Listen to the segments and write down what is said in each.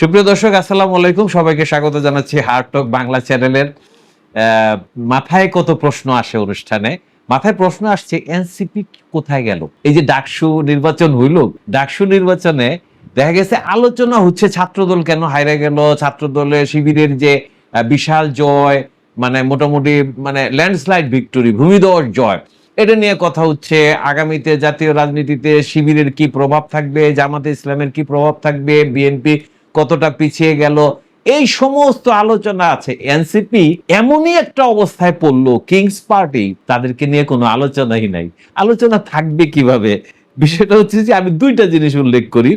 সুপ্রিয় দর্শক, আসসালামু আলাইকুম। সবাইকে স্বাগত জানাচ্ছি হার্ট টক বাংলা চ্যানেলের। মাথায় কত প্রশ্ন আসে অনুষ্ঠানে? মাথায় প্রশ্ন আসছে, এনসিপি কোথায় গেল? এই যে ডাকসু নির্বাচন হইল, ডাকসু নির্বাচনে দেখা গেছে আলোচনা হচ্ছে ছাত্রদল কেন হাইরে গেল? ছাত্রদলের শিবিরের যে বিশাল জয় মানে মোটামুটি মানে ল্যান্ডস্লাইড ভিক্টোরি ভূমিধস জয়, এটা নিয়ে কথা হচ্ছে। আগামীতে জাতীয় রাজনীতিতে শিবিরের কি প্রভাব থাকবে? জামাতে ইসলামের কি প্রভাব থাকবে? বিএনপি কতটা পিছিয়ে গেল, এই সমস্ত আলোচনা আছে। এনসিপি এমনই একটা অবস্থায় পড়ল কিংস পার্টি তাদেরকে নিয়ে কোনো আলোচনাই নাই। আলোচনা থাকবে কীভাবে? বিষয়টা হচ্ছে যে আমি দুইটা জিনিস উল্লেখ করি।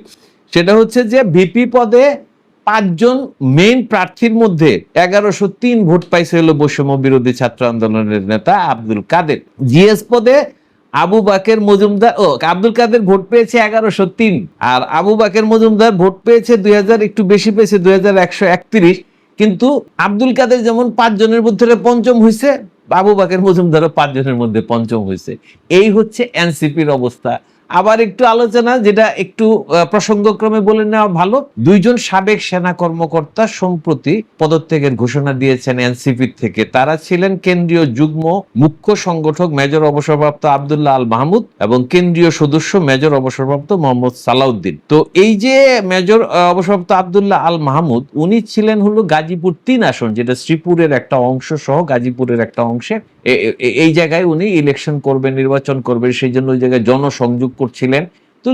সেটা হচ্ছে যে ভিপি পদে পাঁচজন মেইন প্রার্থীর মধ্যে এগারোশো তিন ভোট পাইছে হলো বৈষম্য বিরোধী ছাত্র আন্দোলনের নেতা আব্দুল কাদের। জিএস পদে আবু বাকের মজুমদার, ও, আব্দুল কাদের ভোট পেয়েছে এগারোশো তিন, আর আবু বাকের মজুমদার ভোট পেয়েছে দুই হাজার, একটু বেশি পেয়েছে দুই হাজার একশো একত্রিশ, কিন্তু আব্দুল কাদের যেমন পাঁচ জনের মধ্যে পঞ্চম হয়েছে আবু বাকের মজুমদারও পাঁচ জনের মধ্যে পঞ্চম হয়েছে এই হচ্ছে এনসিপির অবস্থা। আবার একটু আলোচনা, যেটা একটু প্রসঙ্গক্রমে বলে নেওয়া ভালো। দুইজন সাবেক সেনা কর্মকর্তা সম্প্রতি পদত্যাগের ঘোষণা দিয়েছেন এনসিপি থেকে। তারা ছিলেন কেন্দ্রীয় যুগ্ম মুখ্য সংগঠক মেজর অবসরপ্রাপ্ত আবদুল্লাহ আল মাহমুদ এবং কেন্দ্রীয় সদস্য মেজর অবসরপ্রাপ্ত মোহাম্মদ সালাউদ্দিন। তো এই যে মেজর অবসরপ্রাপ্ত আবদুল্লাহ আল মাহমুদ, উনি ছিলেন হলো গাজীপুর তিন আসন, যেটা শ্রীপুরের একটা অংশ সহ গাজীপুরের একটা অংশে। এই জায়গায় উনি ইলেকশন করবেন, নির্বাচন করবেন, সেই জন্য ওই জায়গায় জনসংযোগ করছিলেন। তো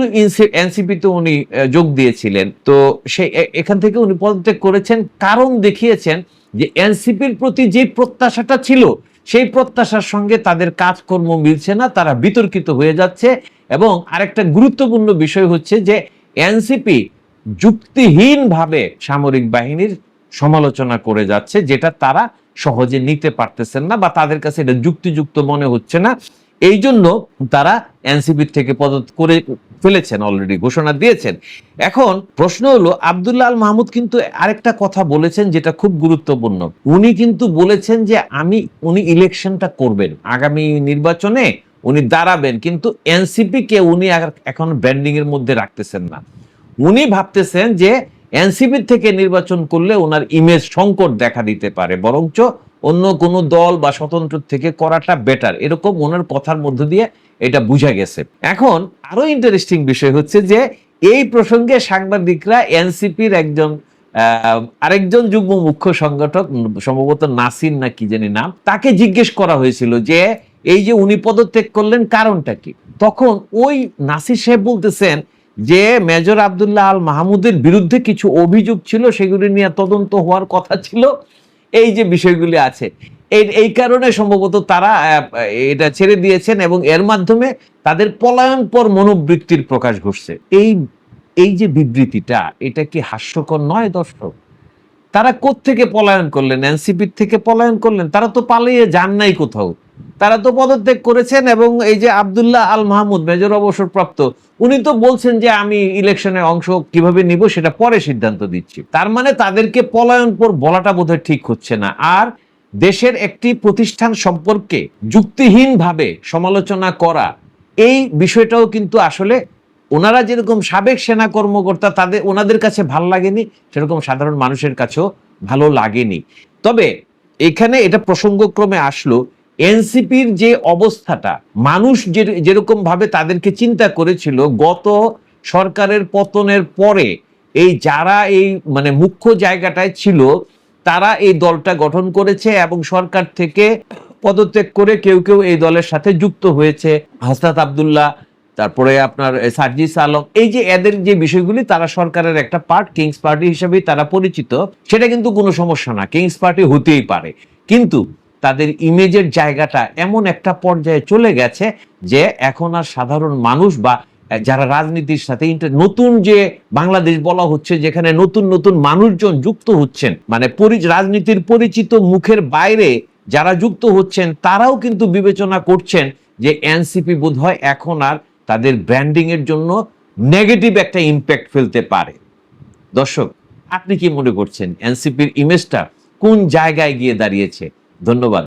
এনসিপি তো উনি যোগ দিয়েছিলেন। তো সেই এখান থেকে উনি পদত্যাগ করেছেন। কারণ দেখিয়েছেন যে এনসিপির প্রতি যে প্রত্যাশাটা ছিল, সেই প্রত্যাশার সঙ্গে তাদের কাজকর্ম মিলছে না, তারা বিতর্কিত হয়ে যাচ্ছে। এবং আরেকটা গুরুত্বপূর্ণ বিষয় হচ্ছে যে এনসিপি যুক্তিহীনভাবে সামরিক বাহিনীর সমালোচনা করে যাচ্ছে, যেটা তারা সহজে নিতে পারতেছেন না বা তাদের কাছে এটা যুক্তিযুক্ত মনে হচ্ছে না। এই জন্য তারা এনসিপি থেকে পদ করে ফেলেছেন অলরেডি ঘোষণা দিয়েছেন। এখন প্রশ্ন হলো, আব্দুল্লাহ আল মাহমুদ কিন্তু আরেকটা কথা বলেছেন যেটা খুব গুরুত্বপূর্ণ। উনি কিন্তু বলেছেন যে, আমি, উনি ইলেকশনটা করবেন। আগামী নির্বাচনে উনি দাঁড়াবেন। কিন্তু এনসিপি কে উনি এখন ব্র্যান্ডিং এর মধ্যে রাখতেছেন না। উনি ভাবতেছেন যে এনসিপি থেকে নির্বাচন করলে ওনার ইমেজ সংকট দেখা দিতে পারে। বরঞ্চ অন্য কোনো দল বা স্বতন্ত্র থেকে করাটা বেটার এরকম ওনার কথার মধ্য দিয়ে এটা বোঝা গেছে। এখন আরও ইন্টারেস্টিং বিষয় হচ্ছে যে, এই প্রসঙ্গে সাংবাদিকরা এনসিপির একজন আরেকজন যুগ্ম মুখ্য সংগঠক, সম্ভবত নাসির না কি জানি নাম, তাকে জিজ্ঞেস করা হয়েছিল যে, এই যে উনি পদত্যাগ করলেন কারণটা কি? তখন ওই নাসির সাহেব বলতেছেন যে, মেজর আব্দুল্লাহ আল মাহমুদের বিরুদ্ধে কিছু অভিযোগ ছিল, সেগুলি নিয়ে তদন্ত হওয়ার কথা ছিল। এই যে বিষয়গুলি আছে, এই কারণে সম্ভবত তারা এটা ছেড়ে দিয়েছেন এবং এর মাধ্যমে তাদের পলায়ন পর মনোবৃত্তির প্রকাশ ঘটছে। এই এই যে বিবৃতিটা, এটা কি হাস্যকর নয় দর্শক? তারা থেকে পলায়ন করলেন? এনসিপির থেকে পলায়ন করলেন? তারা তো পালিয়ে যান নাই কোথাও। তারা তো পদত্যাগ করেছেন এবং এই যে আবদুল্লাহ আল মাহমুদ, মেজর অবসরপ্রাপ্ত, উনি তো বলছেন যে আমি ইলেকশনে অংশ কীভাবে নিব সেটা পরে সিদ্ধান্ত দিচ্ছি। তার মানে তাদেরকে পলায়ন পর বলাটা বোধহয় ঠিক হচ্ছে না। আর দেশের একটি প্রতিষ্ঠান সম্পর্কে যুক্তিহীনভাবে সমালোচনা করা, এই বিষয়টাও কিন্তু আসলে ওনারা যেরকম সাবেক সেনা কর্মকর্তা, তাদের, ওনাদের কাছে ভালো লাগেনি, সেরকম সাধারণ মানুষের কাছেও ভালো লাগেনি। তবে এখানে এটা প্রসঙ্গক্রমে আসলো এনসিপির যে অবস্থাটা, মানুষ যেরকম ভাবে তাদেরকে চিন্তা করেছিল, গত সরকারের পতনের পরে এই যারা এই মানে মুখ্য জায়গাটায় ছিল, তারা এই দলটা গঠন করেছে এবং সরকার থেকে পদত্যাগ করে কেউ কেউ এই দলের সাথে যুক্ত হয়েছে। হাসনাত আবদুল্লাহ, তারপরে আপনার সার্জিস আলম, এই যে এদের যে বিষয়গুলি, তারা সরকারের একটা পার্ট কিংস পার্টি হিসেবেই তারা পরিচিত। সেটা কিন্তু কোনো সমস্যা না কিংস পার্টি হতেই পারে। কিন্তু তাদের ইমেজের জায়গাটা এমন একটা পর্যায়ে চলে গেছে যে এখন আর সাধারণ মানুষ বা যারা রাজনীতির সাথে নতুন যে বাংলাদেশ বলা হচ্ছে, যেখানে নতুন নতুন মানুষজন যুক্ত হচ্ছেন মানে রাজনীতির পরিচিত মুখের বাইরে যারা যুক্ত হচ্ছেন, তারাও কিন্তু বিবেচনা করছেন যে এনসিপি বোধহয় এখন আর তাদের ব্র্যান্ডিং এর জন্য নেগেটিভ একটা ইম্প্যাক্ট ফেলতে পারে। দর্শক, আপনি কি মনে করছেন এনসিপির ইমেজটা কোন জায়গায় গিয়ে দাঁড়িয়েছে? ধন্যবাদ।